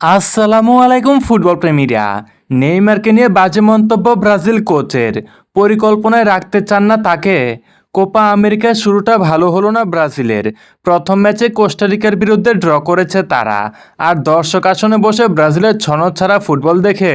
আসসালামু আলাইকুম ফুটবল প্রেমীরা। নেইমারকে নিয়ে বাজে মন্তব্য ব্রাজিল কোচের। পরিকল্পনায় রাখতে চান না তাকে। কোপা আমেরিকার শুরুটা ভালো হলো না ব্রাজিলের। প্রথম ম্যাচে কোস্টারিকার বিরুদ্ধে ড্র করেছে তারা। আর দর্শক আসনে বসে ব্রাজিলের ছনছাড়া ফুটবল দেখে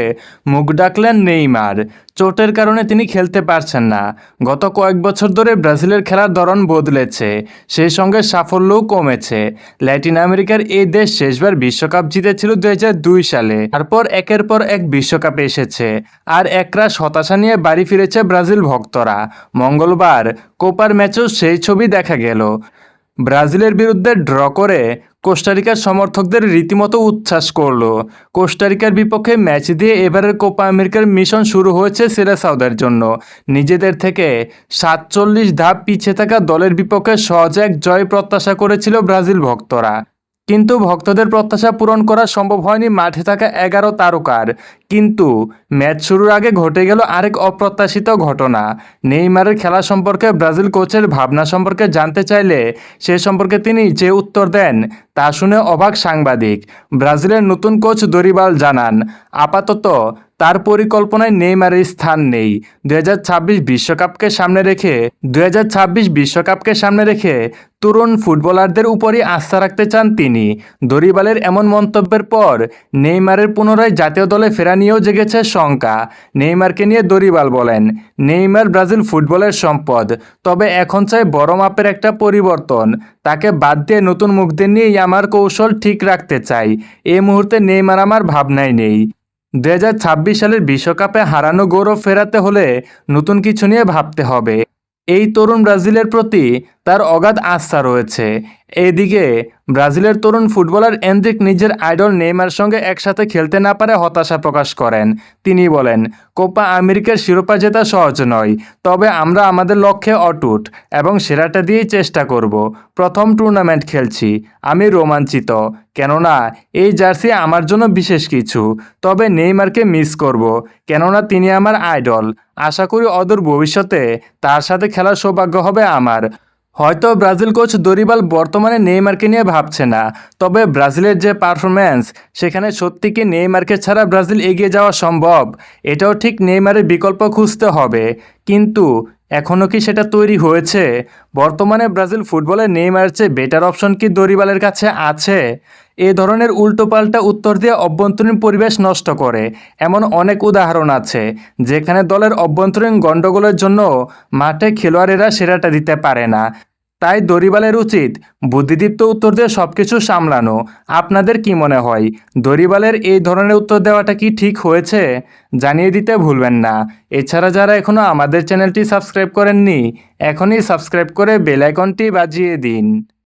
মুখ ডাকলেন নেইমার। চোটের কারণে তিনি খেলতে পারছেন না। গত কয়েক বছর ধরে ব্রাজিলের খেলার ধরন বদলেছে, সেই সঙ্গে সাফল্যও কমেছে। ল্যাটিন আমেরিকার এই দেশ শেষবার বিশ্বকাপ জিতেছিল হাজার দুই সালে। তারপর একের পর এক বিশ্বকাপ এসেছে, আর একরাশ হতাশা নিয়ে বাড়ি ফিরেছে ব্রাজিল ভক্তরা। মঙ্গলবার কোপার ম্যাচেও সেই ছবি দেখা গেল। ব্রাজিলের বিরুদ্ধে ড্র করে কোস্টারিকার সমর্থকদের রীতিমতো উচ্ছ্বাস করল। কোস্টারিকার বিপক্ষে ম্যাচ দিয়ে এবারের কোপা আমেরিকার মিশন শুরু হয়েছে সেরা সাউদের জন্য। নিজেদের থেকে সাতচল্লিশ ধাপ পিছিয়ে থাকা দলের বিপক্ষে সহজ এক জয় প্রত্যাশা করেছিল ব্রাজিল ভক্তরা। কিন্তু ভক্তদের প্রত্যাশা পূরণ করা সম্ভব হয়নি মাঠে থাকা এগারো তারকার। কিন্তু ম্যাচ শুরুর আগে ঘটে গেল আরেক অপ্রত্যাশিত ঘটনা। নেইমারের খেলা সম্পর্কে ব্রাজিল কোচের ভাবনা সম্পর্কে জানতে চাইলে সে সম্পর্কে তিনি যে উত্তর দেন তা শুনে অবাক সাংবাদিক। ব্রাজিলের নতুন কোচ দরিবাল জানান, আপাতত তার পরিকল্পনায় নেইমারের স্থান নেই। দুই বিশ্বকাপকে সামনে রেখে, দুই বিশ্বকাপকে সামনে রেখে তরুণ ফুটবলারদের উপরই আস্থা রাখতে চান তিনি। দরিবালের এমন মন্তব্যের পর নেইমারের পুনরায় জাতীয় দলে ফেরা নিয়েও জেগেছে শঙ্কা। নেইমারকে নিয়ে দরিবাল বলেন, নেইমার ব্রাজিল ফুটবলের সম্পদ, তবে এখন চাই বড় মাপের একটা পরিবর্তন। তাকে বাদ দিয়ে নতুন মুখদের নিয়েই আমার কৌশল ঠিক রাখতে চাই। এই মুহূর্তে নেইমার আমার ভাবনায় নেই। দুই হাজার ছাব্বিশ সালের বিশ্বকাপে হারানো গৌরব ফেরাতে হলে নতুন কিছু নিয়ে ভাবতে হবে। এই তরুণ ব্রাজিলের প্রতি তার অগাধ আস্থা রয়েছে। এদিকে, ব্রাজিলের তরুণ ফুটবলার এন্দ্রিক নিজের আইডল নেইমার সঙ্গে একসাথে খেলতে না পারে হতাশা প্রকাশ করেন। তিনি বলেন, কোপা আমেরিকার শিরোপা জেতা সহজ নয়, তবে আমরা আমাদের লক্ষ্যে অটুট এবং সেরাটা দিয়েই চেষ্টা করব। প্রথম টুর্নামেন্ট খেলছি, আমি রোমাঞ্চিত, কেননা এই জার্সি আমার জন্য বিশেষ কিছু, তবে নেইমারকে মিস করব, কেননা তিনি আমার আইডল। আশা করি অদূর ভবিষ্যতে তার সাথে খেলার সৌভাগ্য হবে আমার। হয়তো ব্রাজিল কোচ দরিবাল বর্তমানে নেইমারকে নিয়ে ভাবছে না, তবে ব্রাজিলের যে পারফরম্যান্স, সেখানে সত্যি কি নেইমারকে ছাড়া ব্রাজিল এগিয়ে যাওয়া সম্ভব? এটাও ঠিক নেইমারের বিকল্প খুঁজতে হবে। কিন্তু এখনও কি সেটা তৈরি হয়েছে? বর্তমানে ব্রাজিল ফুটবলে নেইমারের চেয়ে বেটার অপশন কি দরিবালের কাছে আছে? এ ধরনের উল্টোপাল্টা উত্তর দিয়ে অভ্যন্তরীণ পরিবেশ নষ্ট করে, এমন অনেক উদাহরণ আছে, যেখানে দলের অভ্যন্তরীণ গণ্ডগোলের জন্য মাঠে খেলোয়াড়েরা সেরাটা দিতে পারে না। তাই দরিবালের উচিত বুদ্ধিদীপ্ত উত্তর দিয়ে সব কিছু সামলানো। আপনাদের কি মনে হয় দরিবালের এই ধরনের উত্তর দেওয়াটা কি ঠিক হয়েছে? জানিয়ে দিতে ভুলবেন না। এছাড়া যারা এখনও আমাদের চ্যানেলটি সাবস্ক্রাইব করেননি, এখনই সাবস্ক্রাইব করে বেলাইকনটি বাজিয়ে দিন।